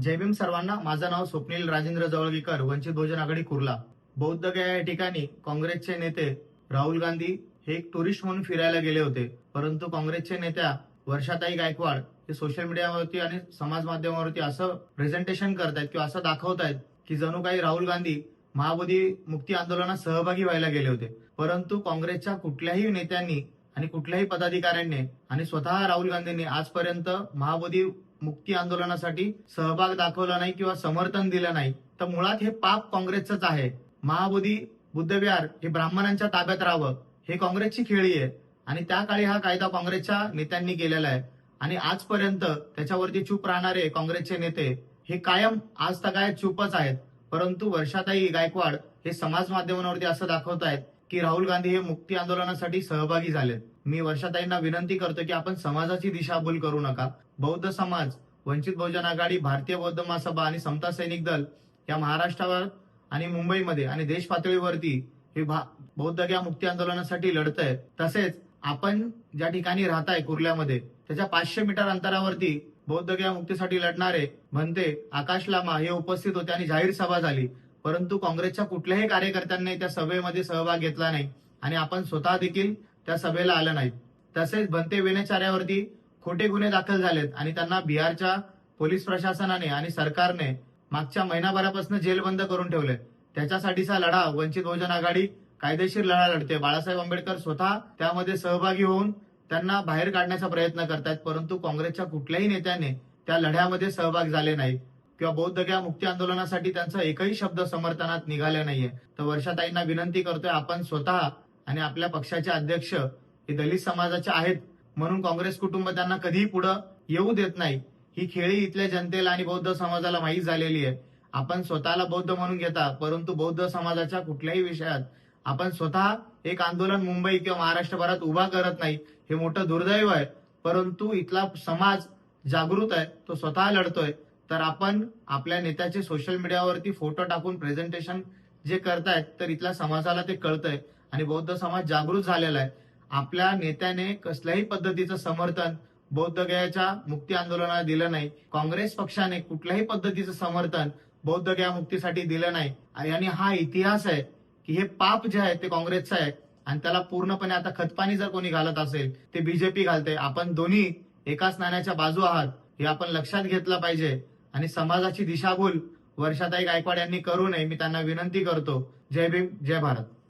जय भीम सर्वांना. माझं नाव स्वप्नील राजेंद्र जवळगीकर वंचित बहुजन आघाडी कुर्ला. बौद्ध गया या ठिकाणी काँग्रेसचे नेते राहुल गांधी हे एक टुरिस्ट म्हणून फिरायला गेले होते. परंतु काँग्रेसचे नेत्या वर्षाताई गायकवाड हे सोशल मीडियावरती आणि समाज माध्यमावरती असं प्रेझेंटेशन करतायत किंवा असं दाखवतायत की जणू काही राहुल गांधी महाबोधी मुक्ती आंदोलनात सहभागी व्हायला गेले होते. परंतु काँग्रेसच्या कुठल्याही नेत्यांनी आणि कुठल्याही पदाधिकाऱ्यांनी आणि स्वतः राहुल गांधींनी आजपर्यंत महाबोधी मुक्ती आंदोलनासाठी सहभाग दाखवला नाही किंवा समर्थन दिलं नाही तर मुळात हे पाप काँग्रेसचंच आहे. महाबोधी बुद्धविहार हे ब्राह्मणांच्या ताब्यात राहावं हे काँग्रेसची खेळी आहे. आणि त्या काळी हा कायदा काँग्रेसच्या नेत्यांनी केलेला आहे. आणि आजपर्यंत त्याच्यावरती चूप राहणारे काँग्रेसचे नेते हे कायम आज तगायत चूपच आहेत. परंतु वर्षाताई गायकवाड हे समाज माध्यमांवरती असं दाखवत आहेत की राहुल गांधी हे मुक्ती आंदोलनासाठी सहभागी झालेत. मी वर्षाताईंना विनंती करतो की आपण समाजाची दिशाभूल करू नका. बौद्ध समाज वंचित बहुजन आघाडी भारतीय बौद्ध महासभा आणि समता सैनिक दल या महाराष्ट्रावर आणि मुंबईमध्ये आणि देश पातळीवरती हे भा- बौद्ध या मुक्ती आंदोलनासाठी लढत आहे तसेच आपण ज्या ठिकाणी राहताय कुर्ल्यामध्ये त्याच्या पाचशे मीटर अंतरावरती बौद्ध या मुक्तीसाठी लढणारे म्हणते आकाश लामा हे उपस्थित होते आणि जाहीर सभा झाली. परंतु काँग्रेसच्या कुठल्याही कार्यकर्त्यांनी त्या सभेमध्ये सहभाग घेतला नाही आणि आपण स्वतः देखील त्या सभेला आलं नाही तसेच भंते विनचार्यावरती खोटे गुन्हे दाखल झालेत आणि त्यांना बिहारच्या पोलीस प्रशासनाने आणि सरकारने मागच्या महिनाभरापासून जेलबंद करून ठेवले. त्याच्यासाठीचा लढा वंचित बहुजन आघाडी कायदेशीर लढा लढते. बाळासाहेब आंबेडकर स्वतः त्यामध्ये सहभागी होऊन त्यांना बाहेर काढण्याचा प्रयत्न करतायत परंतु काँग्रेसच्या कुठल्याही नेत्याने त्या लढ्यामध्ये सहभाग झाले नाही किंवा बौद्ध किंवा मुक्ती आंदोलनासाठी त्यांचा एकही शब्द समर्थनात निघाले नाहीये. तर वर्षाताईंना विनंती करतोय आपण स्वतः आणि आपल्या पक्षाचे अध्यक्ष हे दलित समाजाचे आहेत म्हणून काँग्रेस कुटुंब त्यांना कधीही पुढे येऊ देत नाही. ही खेळी इथल्या जनतेला आणि बौद्ध समाजाला माहीत झालेली आहे. आपण स्वतःला बौद्ध म्हणून घेता परंतु बौद्ध समाजाच्या कुठल्याही विषयात आपण स्वतः एक आंदोलन मुंबई किंवा महाराष्ट्रभरात उभा करत नाही हे मोठं दुर्दैव आहे. परंतु इथला समाज जागृत आहे तो स्वतः लढतोय. तर आपण आपल्या नेत्याचे सोशल मीडियावरती फोटो टाकून प्रेझेंटेशन जे करतायत तर इथल्या समाजाला ते कळतंय. आणि बौद्ध समाज जागृत झालेला आहे. आपल्या नेत्याने कसल्याही पद्धतीचं समर्थन बौद्ध गयाच्या मुक्ती आंदोलनाला दिलं नाही. काँग्रेस पक्षाने कुठल्याही पद्धतीचं समर्थन बौद्ध गया मुक्तीसाठी दिलं नाही. आणि हा इतिहास आहे की हे पाप जे आहे ते काँग्रेसचं आहे. आणि त्याला पूर्णपणे आता खतपाणी जर कोणी घालत असेल ते बीजेपी घालते आपण दोन्ही एकाच नाण्याच्या बाजू आहात. हे आपण लक्षात घेतलं पाहिजे. आणि समाजाची दिशाभूल वर्षाताई गायकवाड यांनी करू नये मी त्यांना विनंती करतो. जय भीम जय भारत.